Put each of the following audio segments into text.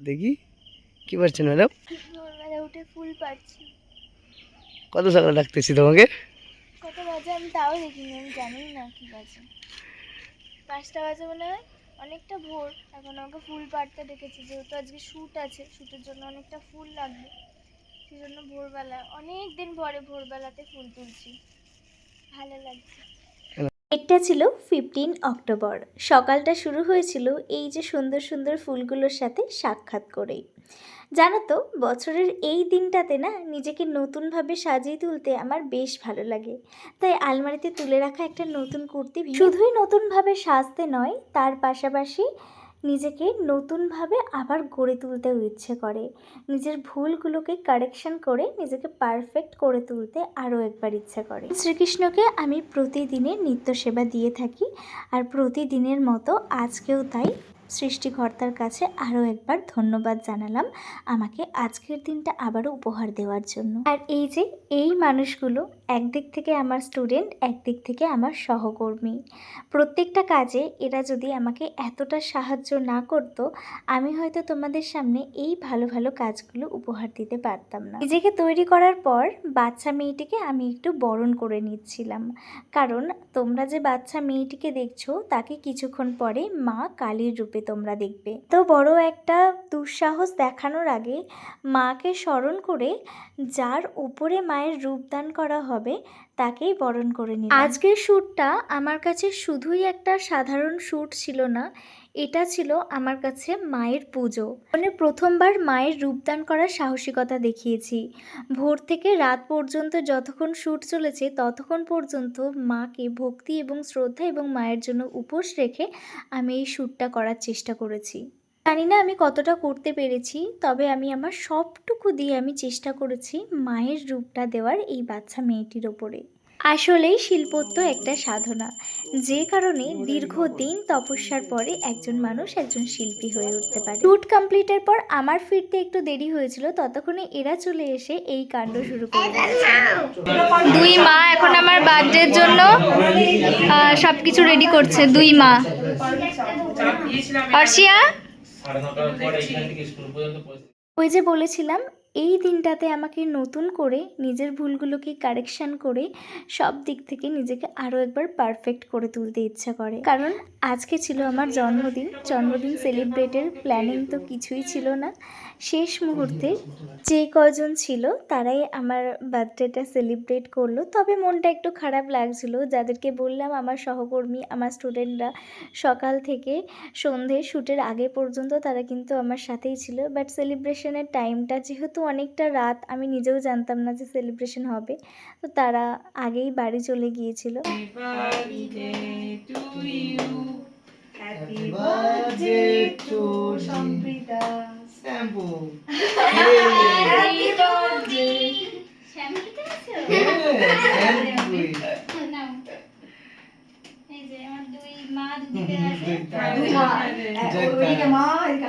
দেখি কি পারছেন ম্যাডাম উঠে ফুল পাচ্ছি কত সকাল ডাকতেছি তোমাকে? কত বাজে আমি তাও দেখিনি আমি জানি না কি বাজে। পাঁচটা বাজে মনে হয় অনেকটা ভোর। এখন আমাকে ফুল পাড়তে ডেকেছে যেহেতু আজকে শ্যুট আছে শ্যুটের জন্য অনেকটা ফুল লাগবে। সেই জন্য ভোরবেলা অনেক দিন পরে ভোরবেলাতে ফুল তুলছি। ভালো লাগছে। এটা ছিল ফিফটিন অক্টোবর সকালটা শুরু হয়েছিল এই যে সুন্দর সুন্দর ফুলগুলোর সাথে সাক্ষাৎ করেই। জানো তো, বছরের এই দিনটাতে না নিজেকে নতুনভাবে সাজিয়ে তুলতে আমার বেশ ভালো লাগে। তাই আলমারিতে তুলে রাখা একটা নতুন কুর্তি শুধুই নতুনভাবে সাজতে নয়, তার পাশাপাশি নিজেকে নতুনভাবে আবার গড়ে তুলতেও ইচ্ছে করে। নিজের ভুলগুলোকে কারেকশন করে নিজেকে পারফেক্ট করে তুলতে আরও একবার ইচ্ছে করে। শ্রীকৃষ্ণকে আমি প্রতিদিনের নিত্য সেবা দিয়ে থাকি, আর প্রতিদিনের মতো আজকেও তাই। সৃষ্টিকর্তার কাছে আরও একবার ধন্যবাদ জানালাম আমাকে আজকের দিনটা আবারও উপহার দেওয়ার জন্য। আর এই যে এই মানুষগুলো একদিক থেকে আমার স্টুডেন্ট একদিক থেকে আমার সহকর্মী। প্রত্যেকটা কাজে এরা যদি আমাকে এতটা সাহায্য না করতো, আমি হয়তো তোমাদের সামনে এই ভালো ভালো কাজগুলো উপহার দিতে পারতাম না। নিজেকে তৈরি করার পর বাচ্চা মেয়েটিকে আমি একটু বরণ করে নিচ্ছিলাম। কারণ তোমরা যে বাচ্চা মেয়েটিকে দেখছ, তাকে কিছুক্ষণ পরে মা কালীর রূপে তোমরা দেখবে। তো বড় একটা দুঃসাহস দেখানোর আগে মাকে স্মরণ করে যার উপরে মায়ের রূপদান করা হবে তাকেই বরণ করে নিই আজকের শ্যুটটা আমার কাছে শুধুই একটা সাধারণ শ্যুট ছিল না, এটা ছিল আমার কাছে মায়ের পুজো। মানে প্রথমবার মায়ের রূপদান করার সাহসিকতা দেখিয়েছি। ভোর থেকে রাত পর্যন্ত যতক্ষণ শ্যুট চলেছে, ততক্ষণ পর্যন্ত মাকে ভক্তি এবং শ্রদ্ধা এবং মায়ের জন্য উপোস রেখে আমি এই শ্যুটটা করার চেষ্টা করেছি। জানি না আমি কতটা করতে পেরেছি, তবে আমি আমার সবটুকু দিয়ে আমি চেষ্টা করেছি মায়ের রূপটা দেওয়ার এই বাচ্চা মেয়েটির ওপরে। আসলেই শিল্পত্ব একটা সাধনা। যে কারণে দীর্ঘদিন তপস্যার পরে একজন মানুষ একজন শিল্পী হয়ে উঠতে পারে। শ্যুট কমপ্লিটের পর আমার ফিরতে একটু দেরি হয়েছিল, ততক্ষণে এরা চলে এসে এই কাণ্ড শুরু করে দুই মা এখন আমার বার্থডের জন্য সব কিছু রেডি করছে। দুই মা। অর্ষিয়া? ওই যে বলেছিলাম এই দিনটাতে আমাকে নতুন করে নিজের ভুলগুলোকে কারেকশান করে সব দিক থেকে নিজেকে আরও একবার পারফেক্ট করে তুলতে ইচ্ছা করে। কারণ আজকে ছিল আমার জন্মদিন। জন্মদিন সেলিব্রেটের প্ল্যানিং তো কিছুই ছিল না। শেষ মুহূর্তে যে কজন ছিল তারাই আমার বার্থডেটা সেলিব্রেট করল। তবে মনটা একটু খারাপ লাগছিল। যাদেরকে বললাম আমার সহকর্মী আমার স্টুডেন্টরা সকাল থেকে সন্ধে শ্যুটের আগে পর্যন্ত তারা কিন্তু আমার সাথেই ছিল। বাট সেলিব্রেশনের টাইমটা যেহেতু অনেকটা রাত আমি নিজেও জানতাম না যে সেলিব্রেশন হবে। তো তারা আগেই বাড়ি চলে গিয়েছিল। Happy birthday to Samprita.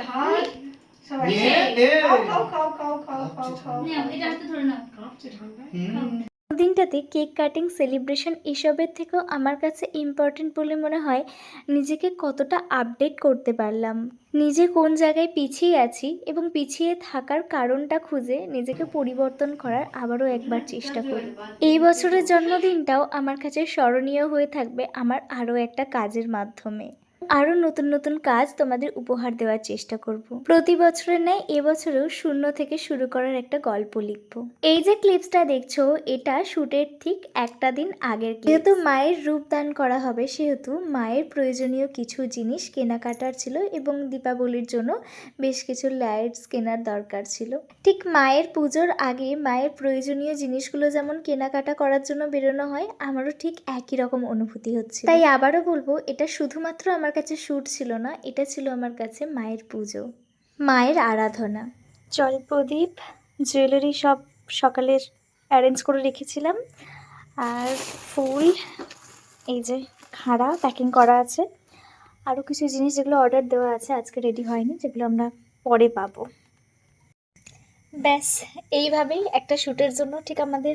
হাত। সবাই খাও খাও খাও খাও খাও খাও খাও। দিনটাতে কেক কাটিং সেলিব্রেশন এসবের থেকেও আমার কাছে ইম্পর্টেন্ট বলে মনে হয়, নিজেকে কতটা আপডেট করতে পারলাম। নিজে কোন জায়গায় পিছিয়ে আছি এবং পিছিয়ে থাকার কারণটা খুঁজে নিজেকে পরিবর্তন করার আবারও একবার চেষ্টা করি। এই বছরের জন্মদিনটাও আমার কাছে স্মরণীয় হয়ে থাকবে আমার আরও একটা কাজের মাধ্যমে। আরও নতুন নতুন কাজ তোমাদের উপহার দেওয়ার চেষ্টা করব। প্রতি বছরের ন্যায় এবছরেও শূন্য থেকে শুরু করার একটা গল্প লিখব। এই যে ক্লিপসটা দেখছ, এটা শুটের ঠিক একটা দিন আগের যেহেতু মায়ের রূপ দান করা হবে, সেহেতু মায়ের প্রয়োজনীয় কিছু জিনিস কেনাকাটার ছিল এবং দীপাবলির জন্য বেশ কিছু লাইটস কেনার দরকার ছিল। ঠিক মায়ের পুজোর আগে মায়ের প্রয়োজনীয় জিনিসগুলো যেমন কেনাকাটা করার জন্য বেরোনো হয়, আমারও ঠিক একই রকম অনুভূতি হচ্ছে তাই আবারও বলব, এটা শুধুমাত্র আমার কাছে শ্যুট ছিল না, এটা ছিল আমার কাছে মায়ের পুজো, মায়ের আরাধনা। জল প্রদীপ জুয়েলারি সব সকালে অ্যারেঞ্জ করে রেখেছিলাম। আর ফুল, এই যে খাড়া প্যাকিং করা আছে। আরও কিছু জিনিস যেগুলো অর্ডার দেওয়া আছে, আজকে রেডি হয়নি, যেগুলো আমরা পরে পাবো। ব্যাস, এইভাবেই একটা শ্যুটের জন্য ঠিক আমাদের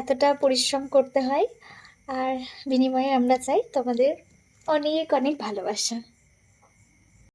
এতটা পরিশ্রম করতে হয়। আর বিনিময়ে আমরা চাই তোমাদের অনেক অনেক ভালোবাসা।